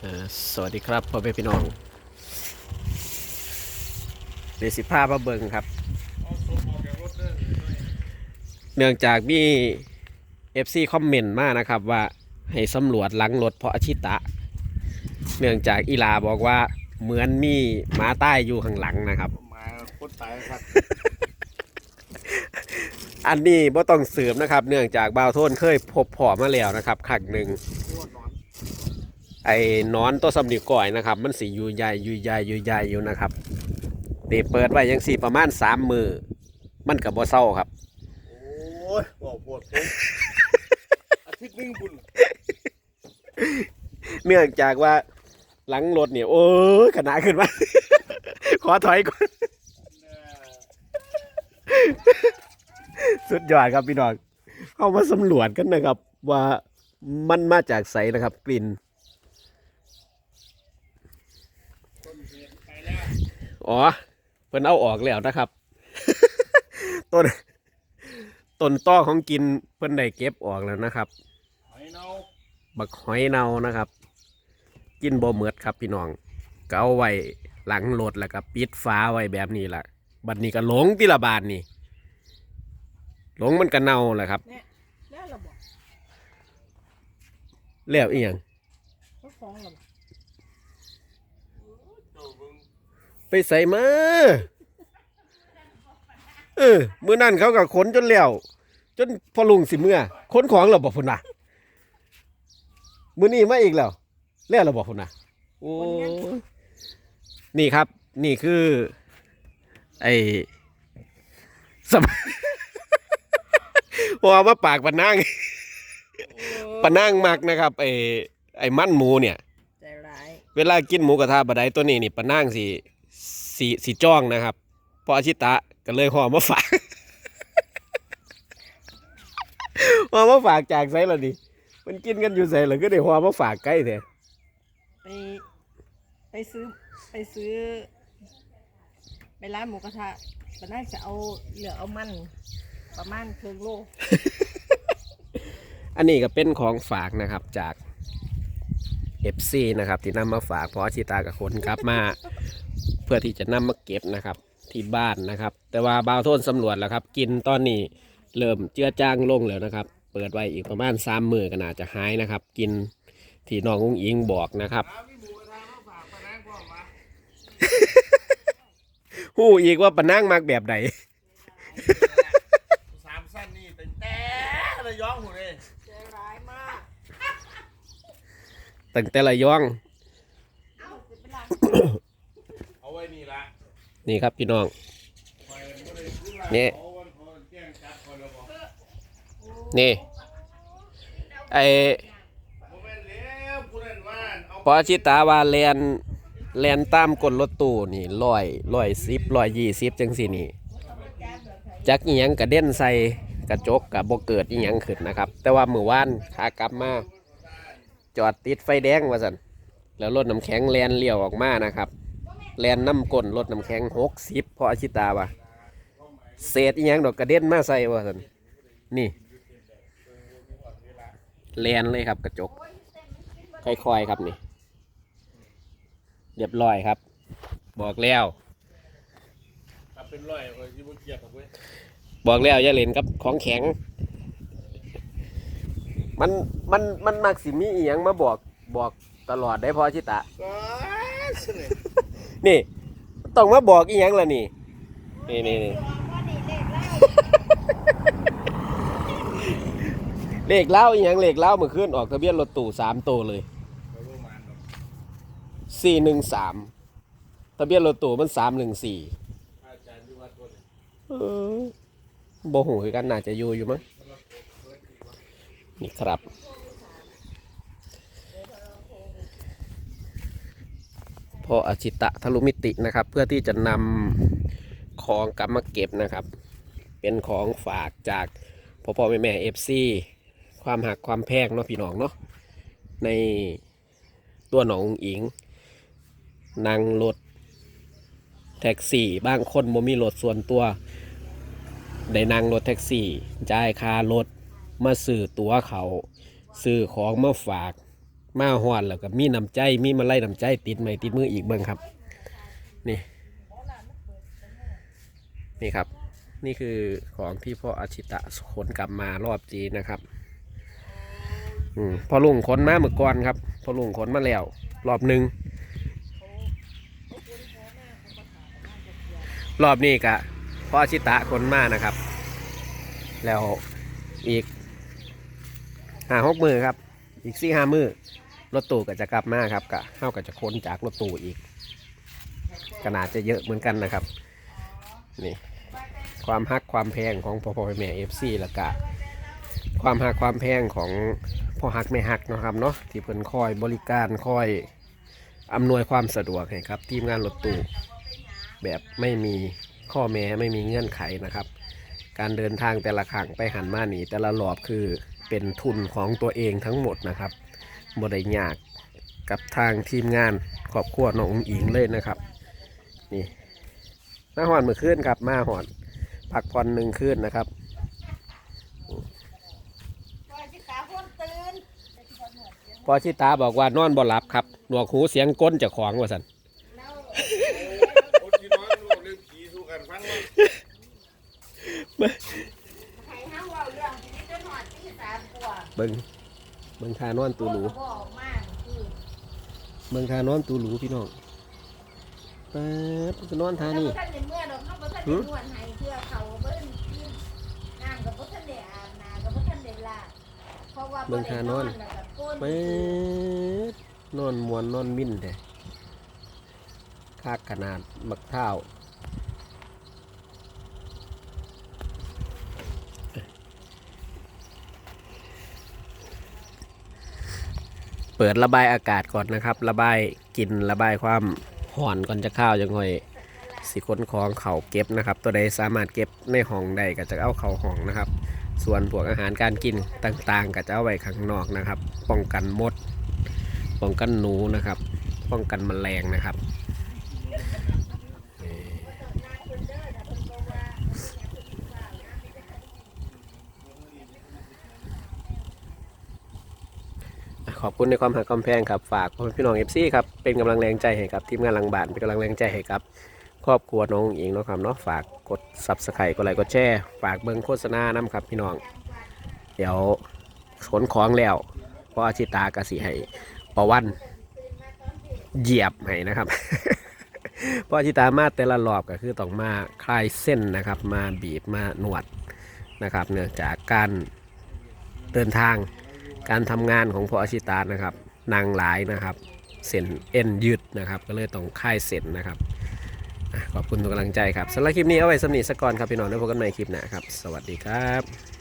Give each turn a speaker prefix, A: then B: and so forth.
A: เอ่อสวัสดีครับพ่อแม่พี่น้องเดสิภาพมาเบิงครับ เนื่องจากมี FC คอมเมนต์มานะครับว่าให้สำรวจหลังรถเพราะอาชิตะ เนื่องจากอีลาบอกว่าเหมือนมีหมาใต้อยู่ข้างหลังนะครับ
B: มาโคตรตายครับ
A: อันนี้บ่ต้องเสริมนะครับ เนื่องจากบ่าวโทนเคยพบพอมาแล้วนะครับครั้งหนึ่ง
B: โคตรนอน
A: ไอ้หนอนตัวสำลีก่อยนะครับ มันสีอยู่ใหญ่อยู่ใหญ่อยู่ใหญ่อยู่นะครับเตเปิดไว้ยังสี่ประมาณสามมือมันกับบ่เศร้าครับ
B: โอ้ยบอกปวดผมอาทิตย์หนึงบุญ
A: เนื่องจากว่าหลังรถเนี่ยโอ้ยขนาดขึ้นมา ขอถอยก่อน สุดยอดครับพี่น้องเข้ามาสำรวจกันนะครับ ว่ามันมาจากไสนะครับ กลิ่น อ๋อเพิ่นเอาออกแล้วนะครับ ต้นต้นต้อของกินเพิ่นได้เก็บออกแล้วนะครับ
B: หอยเนา
A: บักหอยเนานะครับ กินบ่เหมือดครับพี่น้องก็เอาไว้หลังรถแล้วก็ปิดฟ้าไว้แบบนี้ล่ะ บัดนี้ก็หลงที่ละบานนี่หลงมันก็เน่าแหละครับ
C: แล้วเราบอก
A: แล้วอีหยัง
C: เขาฟ้องเราบอก
B: เจ้าเบิ่ง
A: ไปใส่มาเออมื้อนั้นเขาก็ขนจนแล้ว จนพอลุงสิเมื่อขนของเราบอกพุ่นน่ะมื้อนี้มาอีกแล้วแล้วเราบอกพุ่นน่ะโอ้ยนี่ครับ นี่คือ ไอ้สมพอมาปากปะนั่งปะนั่งมักนะครับ ไอ้ไอ้มันหมูเนี่ย
C: ใจร้าย
A: เวลากินหมูกระทะบะไดตัวนี้นี่ปะนั่งสี สีสีจ้องนะครับเพออาชิตะก็เลยห่อมาฝากห่อมาฝากจากไสละดิมันกินกันอยู่ไสละก็ได้ห่อมาฝากใกล้แท้
C: ไปไปซื้อไปซื้อ ไปร้านหมูกระทะตอนแรกจะเอาเหลือเอามันประมาณครึ่งโล
A: อันนี้ก็เป็นของฝากนะครับจาก FC นะครับ ที่นำมาฝากเพออาชิตากับคนกลับมา เพื่อที่จะนำมาเก็บนะครับที่บ้านนะครับ แต่ว่าบาวโทนสำรวจแล้วครับ กินตอนนี้เริ่มเจือจางลงแล้วนะครับ เปิดไว้อีกประมาณสามมือก็น่าจะหายนะครับ กินที่น้องอุ้งอิงบอกนะครับ
B: น้ำมีหมูกระทะมาฝากปะนังพ่อมา
A: หู้อีกว่าปะนั่งมากแบบใด
B: สามสั้นนี่แต่แต่ระยองหมดเลย
C: ใจร้ายมาก
A: ตั้งแต่ละย่อง
B: เอาไว้ นี่
A: ครับพี่น้องนี่
B: นี่
A: ไอ้พอชิตาว่าแลนแลนตามกดรถตู้นี่ร้อยร้อยสิบร้อยยี่สิบจังสี่นี่จักอีหยังกระเด็นใส่กระจกกับบเกิดอีหยังขึ้นนะครับ แต่ว่ามือว่านขากลับมาจอดติดไฟแดงว่าสันแล้วรถน้ำแข็งแลนเลี้ยวออกมานะครับ แลนน้ำก้นรถน้ำแข็งหกสิบพออาชิตาว่าเศษอีหยังดอกกระเด็นมาใส่ว่าสันนี่แลนเลยครับกระจก ค่อยๆครับนี่ เรียบร้อยครับ บอกแล้ว
B: เป็นร้อยคอยสิบ่เกียดหรอกเว้ย
A: บอกแล้วอย่าเล่นกับของแข็ง มันมันมันมักสิมีอีหยังมาบอกบอกตลอดได้พอชิตะ
B: ก็สนิท
A: นี่ ต้องมาบอกอีหยังล่ะนี่ นี่นี่นี่เลขเล่าอีหยังเลขเล่าเมื่อคืนออกทะเบียนรถตู้สามตัวเลย
B: ไปบ่มานดอก
A: สี่หนึ่งสามทะเบียนรถตู้มันสามหนึ่งสี่
B: อาจารย์อยู่วัดตัวนี้
A: เออบ่หูคือกันน่าจะอยู่อยู่มั้งนี่ครับ พออาชิตะทะลุมิตินะครับ เพื่อที่จะนำของกลับมาเก็บนะครับ เป็นของฝากจากพ่อพ่อแม่แม่เอฟซีความหักความแพงเนาะพี่น้องเนาะในตัวหนองอุ๋งอิงนั่งรถแท็กซี่บางคนบ่มีรถส่วนตัวได้นั่งรถแท็กซี่จ่ายค่ารถมาซื้อตั๋วเขาซื้อของมาฝาก มาหอนแล้วก็มีน้ำใจมีมาไล่น้ำใจ ติดไม้ติดมืออีกเบิ่งครับ นี่ นี่ครับ นี่คือของที่พ่ออาชิตะขนกลับมารอบจีนนะครับอืมพอลุงขนมาเมื่อก่อนครับ พอลุงขนมาแล้ว รอบหนึ่งรอบนี้กะพ่ออาชิตะขนมานะครับ แล้วอีกห้าหกมือครับ อีกสี่ห้ามือ รถตู้ก็จะกลับมาครับกะเข้าก็จะค้นจากรถตู้อีกขนาดจะเยอะเหมือนกันนะครับ นี่ความฮักความแพงของพ่อพ่อแม่เอฟซีแล้วก็ความฮักความแพงของพ่อฮักแม่ฮักนะครับเนาะที่เพิ่นคอยบริการคอยอำนวยความสะดวกให้ครับ ทีมงานรถตู้แบบไม่มีข้อแม้ไม่มีเงื่อนไขนะครับ การเดินทางแต่ละครั้งไปหันมาหนีแต่ละรอบคือเป็นทุนของตัวเองทั้งหมดนะครับ บได้ยากกับทางทีมงานครอบครัวน้องอุ๋งอิงเลยนะครับ นี่มาหอนเมื่อคืนครับ มาหอนพักผ่อนหนึ่งคืนนะครับ
C: พ่อจิตาคนตื่น
A: พอชิตาบอกว่านอนบ่หลับครับ หนวกหูเสียงก้นเจากของว่าสัน
C: แล้ว
B: คนที่น้อยรู้เรื่องผีสู้กันฟังมั้ง
C: ให้ห้าเว่าเรื่องชีวิตจนหอดที่สามกว่า
A: เบิง เบิงทานอนตูหรู
C: บอกมากคือ
A: เบิงทานอนตูหรูพี่น้องเปิดก็นอนทานี่
C: ท่านในเมื่อดอกเขาบ่ท่านได้นวดให้เพื่อเขาเบิ่นกินน้ำกับบ่ท่านได้อาบน้ำกับบ่ท่านได้ล้างเพราะว่าบ่ได้นอนแล้วก็โกน
A: เปิดนอนมวนนอนมิ่นแต่คากขนาดบักเท้า เปิดระบายอากาศก่อนนะครับ ระบายกลิ่นระบายความห่อนก่อนจะเข้าวจังหอยสิขนของเขาเก็บนะครับ ตัวใดสามารถเก็บในห้องใดก็จะเอาเข่าห้องนะครับ ส่วนพวกอาหารการกินต่างๆ ก็จะเอาไว้ข้างนอกนะครับ ป้องกันมด ป้องกันหนูนะครับ ป้องกันแมลงนะครับ ขอบคุณในความหักความแพงครับฝากพ่อแม่พี่น้องเอฟซีครับเป็นกำลังแรงใจให้กับทีมงานหลังบานเป็นกำลังแรงใจให้กับครอบครัวน้องอิงเนาะครับเนาะฝากกด subscribe กดไลค์กดแชร์ฝากเบิ่งโฆษณานํครับพี่น้อง เดี๋ยวขนของแล้วเพราะอาชิตากสิให้ประวันเหยียบให้นะครับเพราะอาชิตามาแต่ละรอบก็คือต้องมาคลายเส้นนะครับ มาบีบมาหนวดนะครับ เนื่องจากการเดินทาง การทำงานของพ่ออาชิตานะครับนางหลายนะครับเส้นเอ็นยืดนะครับ ก็เลยต้องค่ายเส้นนะครับขอบคุณทุกกำลังใจครับสำหรับคลิปนี้เอาไว้สำนีสักก่อนครับพี่น้องได้วพบกันใหม่คลิปหน้าครับ สวัสดีครับ